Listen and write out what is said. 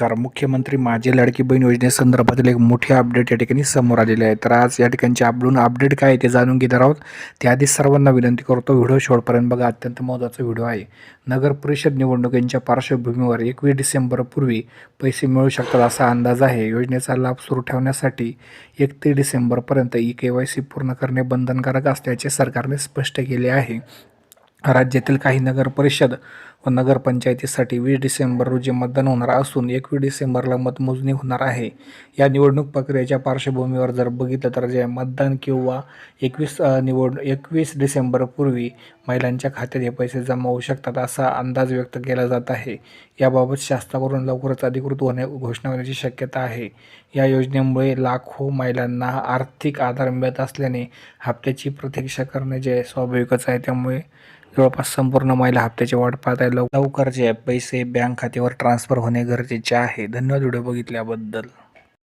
नमस्कार. मुख्यमंत्री माझी लाडकी बहीण योजनेसंदर्भातील एक मोठी अपडेट या ठिकाणी समोर आलेली आहे. तर आज या ठिकाणची आपलून अपडेट काय आहे ते जाणून घेणार आहोत. त्याआधी सर्वांना विनंती करतो व्हिडिओ शेवटपर्यंत बघा. अत्यंत महत्त्वाचा व्हिडिओ आहे. नगर परिषद निवडणुकींच्या पार्श्वभूमीवर एकवीस डिसेंबरपूर्वी पैसे मिळू शकतात असा अंदाज आहे. योजनेचा लाभ सुरू ठेवण्यासाठी एकतीस डिसेंबरपर्यंत ई के वाय सी पूर्ण करणे बंधनकारक असल्याचे सरकारने स्पष्ट केले आहे. राज्यातील काही नगर परिषद व नगरपंचायतीसाठी वीस डिसेंबर रोजी मतदान होणार असून एकवीस डिसेंबरला मतमोजणी होणार आहे. या निवडणूक प्रक्रियेच्या पार्श्वभूमीवर जर बघितलं तर जे मतदान किंवा एकवीस निवड एकवीस डिसेंबरपूर्वी महिलांच्या खात्यात हे पैसे जमा होऊ शकतात असा अंदाज व्यक्त केला जात आहे. याबाबत शासनाकडून लवकरच अधिकृत होणे घोषणा होण्याची शक्यता आहे. या योजनेमुळे लाखो महिलांना आर्थिक आधार मिळत असल्याने हप्त्याची प्रतीक्षा करणे जे स्वाभाविकच आहे त्यामुळे जवळपास संपूर्ण महिला हप्त्याची वाट पाहत आहे लव- लवकर जे पैसे बँक खात्यावर ट्रान्सफर होणे गरजेचे आहे. धन्यवाद व्हिडिओ बघितल्याबद्दल.